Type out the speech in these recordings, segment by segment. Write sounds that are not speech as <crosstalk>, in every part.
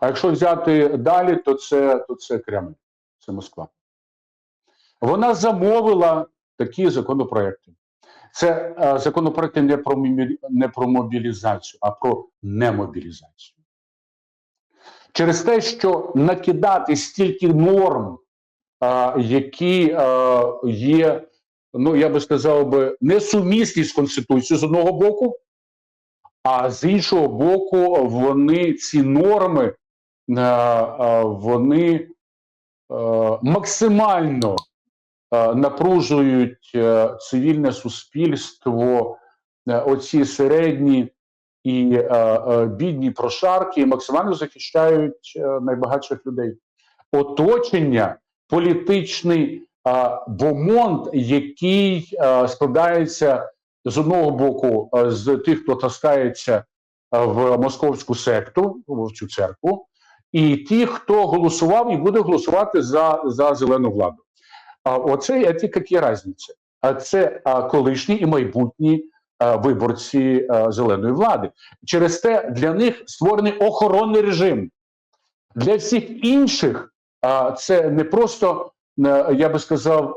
А якщо взяти далі, то це, то це Кремль, це Москва. Вона замовила такі законопроекти. Це е, законопроекти не про, не про мобілізацію, а про немобілізацію. Через те, що накидати стільки норм, е, які е, є, ну я би сказав би, несумісні з Конституцією з одного боку, а з іншого боку, вони ці норми вони максимально напружують е, цивільне суспільство, е, оці середні і бідні прошарки, і максимально захищають е, найбагатших людей. Оточення, політичний бомонд, який складається з одного боку з тих, хто таскається в московську секту, в цю церкву, і ті, хто голосував і буде голосувати за, за зелену владу. А оце є тільки які різниці. А це колишні і майбутні виборці зеленої влади. Через те для них створений охоронний режим. Для всіх інших це не просто, я би сказав,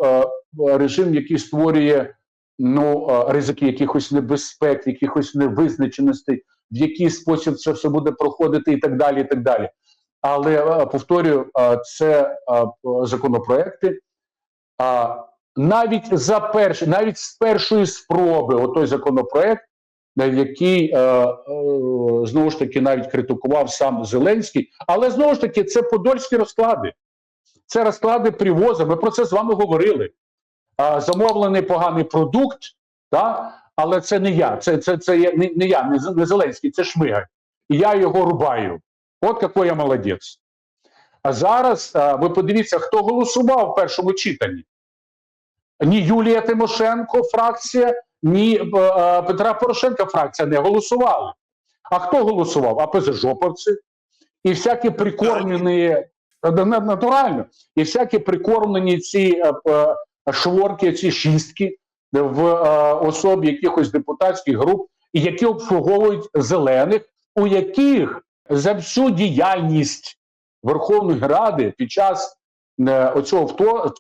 режим, який створює ну, ризики якихось небезпек, якихось невизначеностей, в який спосіб це все буде проходити, і так далі. і так далі. Але е, повторюю, е, це е, законопроекти. Навіть за перш, навіть з першої спроби, отой законопроект, який знову ж таки навіть критикував сам Зеленський, але знову ж таки це подольські розклади. Це розклади привоза. Ми про це з вами говорили. Замовлений поганий продукт, та? але це не я. Це, це, це не, не я, не, Зеленський, це Шмигаль. І я його рубаю. От який я молодець. А зараз ви подивіться, хто голосував в першому читанні. Ні Юлія Тимошенко, фракція, ні е, е, Петра Порошенка фракція не голосували. А хто голосував? А ПЗЖОПовці. І всякі прикормлені, е, натурально, і всякі прикормлені ці шворки, ці шістки в особі якихось депутатських груп, які обслуговують зелених, у яких за всю діяльність Верховної Ради під час е, оцього вторгнення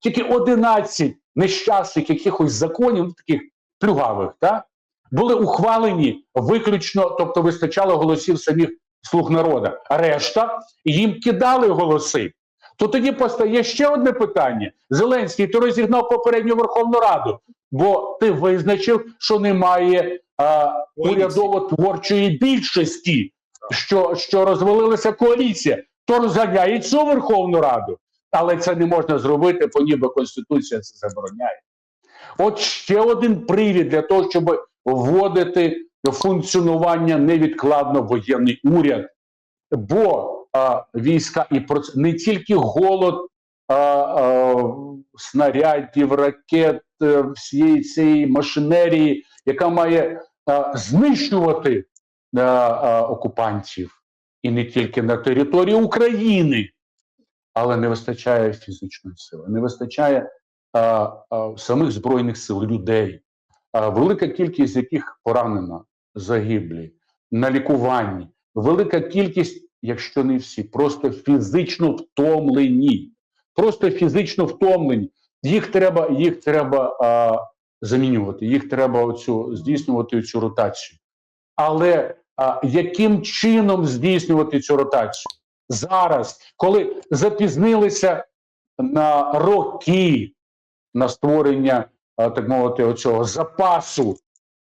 тільки 11 нещасних якихось законів, ну, таких плюгавих, та, були ухвалені виключно, тобто вистачало голосів самих слуг народа. Решта їм кидали голоси. То тоді постає ще одне питання: Зеленський, ти розігнав попередню Верховну Раду, бо ти визначив, що немає а, урядово-творчої більшості, що, що розвалилася коаліція, то розганяє цю Верховну Раду. Але це не можна зробити, бо ніби Конституція це забороняє. От ще один привід для того, щоб вводити функціонування невідкладно воєнний уряд. Бо а, війська і проц... не тільки голод а, а, снарядів, ракет, е, всієї цієї машинерії, яка має а, знищувати а, а, окупантів, і не тільки на території України, але не вистачає фізичної сили, не вистачає а, а, самих збройних сил, людей, а, велика кількість яких поранена, загиблі, на лікуванні, велика кількість, якщо не всі, просто фізично втомлені. Просто фізично втомлені. Їх треба, їх треба а, замінювати, їх треба оцю, здійснювати цю ротацію. Але а, яким чином здійснювати цю ротацію? Зараз, коли запізнилися на роки на створення, а, так мовити, оцього запасу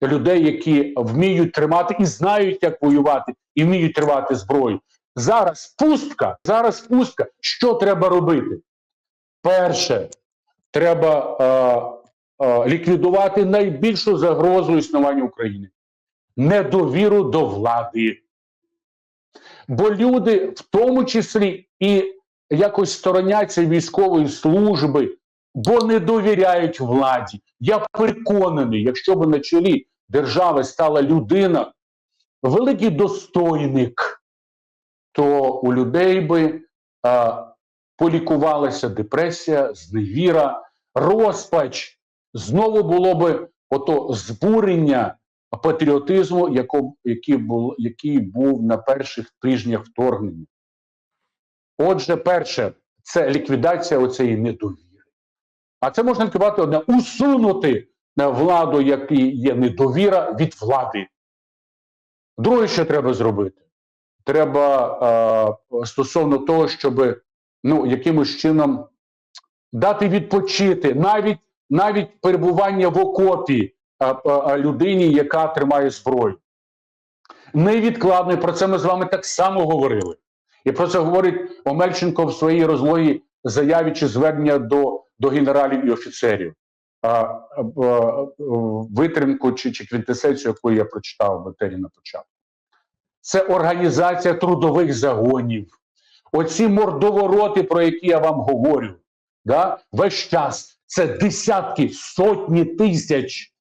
людей, які вміють тримати і знають, як воювати, і вміють тримати зброю. Зараз пустка. Зараз пустка. Що треба робити? Перше, треба е, е, ліквідувати найбільшу загрозу існування України недовіру до влади. Бо люди, в тому числі, і якось стороняться військової служби, бо не довіряють владі. Я переконаний, якщо б на чолі держави стала людина, великий достойник, то у людей би а, полікувалася депресія, зневіра, розпач. Знову було би ото збурення патріотизму, яко, який, був, який був на перших тижнях вторгнення. Отже, перше, це ліквідація оцеї недовіри. А це можна ліквідувати одне усунути владу, якій є недовіра від влади. Друге, що треба зробити, треба е, стосовно того, щоб ну, якимось чином дати відпочити навіть навіть перебування в окопі а, а, людині, яка тримає зброю. Невідкладно, про це ми з вами так само говорили. І про це говорить Омельченко в своїй розлогій заяві чи звернення до, до генералів і офіцерів. А, а, а, витримку чи, чи квінтесенцію, яку я прочитав в етері на початку. Це організація трудових загонів. Оці мордовороти, про які я вам говорю, да, весь час це десятки, сотні тисяч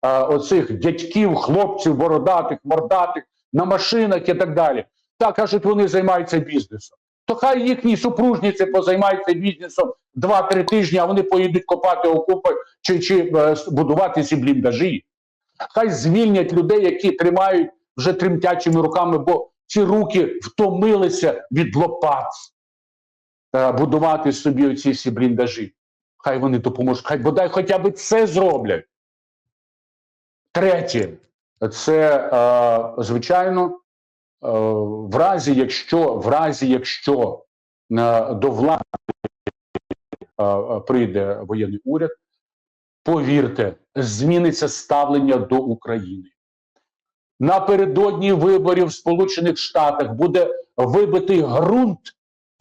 а, оцих дядьків, хлопців, бородатих, мордатих на машинах і так далі. Так кажуть, вони займаються бізнесом. То хай їхні супружниці позаймаються бізнесом 2-3 тижні, а вони поїдуть копати окопи чи, чи е, будувати ці бліндажі. Хай звільнять людей, які тримають вже тремтячими руками, бо ці руки втомилися від лопат е, будувати собі оці всі бліндажі. Хай вони допоможуть, хай бодай хоча б це зроблять. Третє, це е, звичайно, е, в разі, якщо в разі, якщо е, до влади прийде воєнний уряд, повірте, зміниться ставлення до України. Напередодні виборів в Сполучених Штатах буде вибитий ґрунт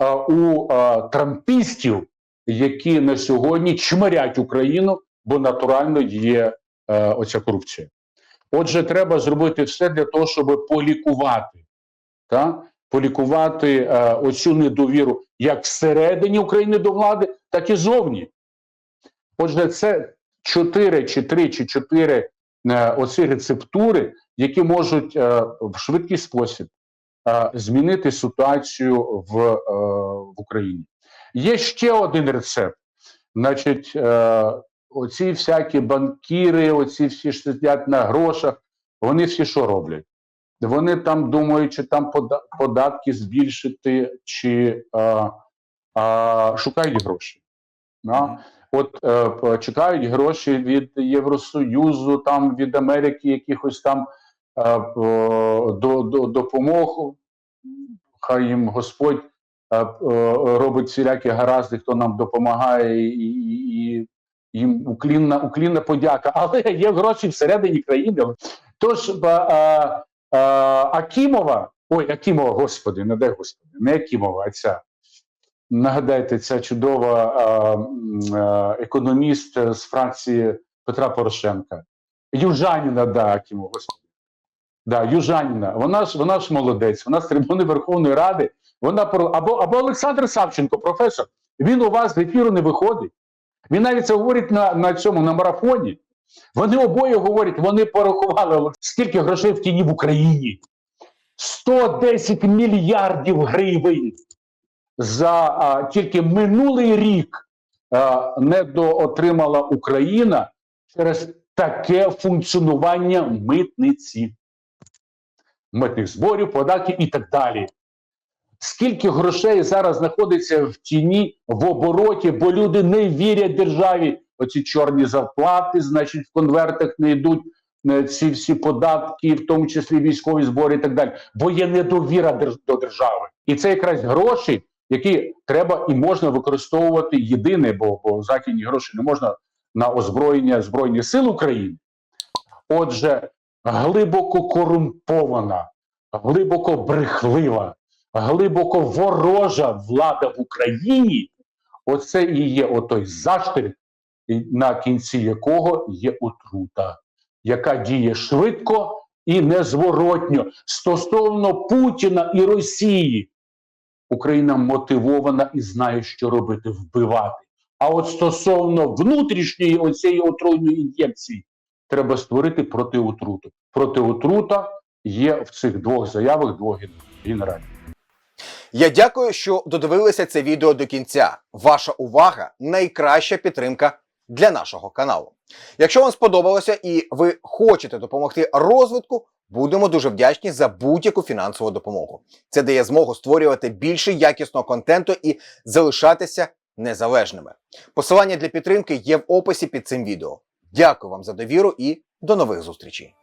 е, у е, трампістів, які на сьогодні чмирять Україну, бо натурально є е, оця корупція. Отже, треба зробити все для того, щоб полікувати, та? полікувати е, оцю недовіру як всередині України до влади, так і зовні. Отже, це чотири чи три чи чотири оці рецептури, які можуть е, в швидкий спосіб е, змінити ситуацію в, е, в Україні. Є ще один рецепт. Значить, е, оці всякі банкіри, оці всі ж сидять на грошах, вони всі що роблять? Вони там думають, чи там податки збільшити, чи е, е, шукають гроші. Да? От е, чекають гроші від Євросоюзу, там від Америки, якихось там до, до допомог. Хай їм Господь робить всілякі гаразди, хто нам допомагає, і, і, їм уклінна, уклінна подяка. <laughs> Але є гроші всередині країни. Тож е, е, Акімова, ой, Акімова, господи, не дай господи, не Акімова, а ця. Нагадайте, ця чудова е, економіст з фракції Петра Порошенка. Южаніна, да, Акімова, господи. Да, Южаніна, вона ж вона ж молодець, вона з трибуни Верховної Ради. Вона про або, або Олександр Савченко, професор. Він у вас з ефіру не виходить. Він навіть це говорить на, на цьому на марафоні. Вони обоє говорять, вони порахували скільки грошей в тіні в Україні. 110 мільярдів гривень за а, тільки минулий рік а, недоотримала Україна через таке функціонування митниці, митних зборів, податків і так далі. Скільки грошей зараз знаходиться в тіні в обороті, бо люди не вірять державі. Оці чорні зарплати, значить, в конвертах не йдуть е, ці всі податки, в тому числі військові збори і так далі. Бо є недовіра до держави. І це якраз гроші, які треба і можна використовувати єдине, бо, бо західні гроші не можна на озброєння Збройних сил України. Отже, глибоко корумпована, глибоко брехлива, глибоко ворожа влада в Україні. Оце і є отой заштир, на кінці якого є отрута, яка діє швидко, і незворотньо стосовно Путіна і Росії. Україна мотивована і знає, що робити вбивати. А от стосовно внутрішньої оцієї отруйної ін'єкції, треба створити протиотруту. Протиотрута є в цих двох заявах двох ген- генералів. Я дякую, що додивилися це відео до кінця. Ваша увага найкраща підтримка для нашого каналу. Якщо вам сподобалося і ви хочете допомогти розвитку, будемо дуже вдячні за будь-яку фінансову допомогу. Це дає змогу створювати більше якісного контенту і залишатися незалежними. Посилання для підтримки є в описі під цим відео. Дякую вам за довіру і до нових зустрічей.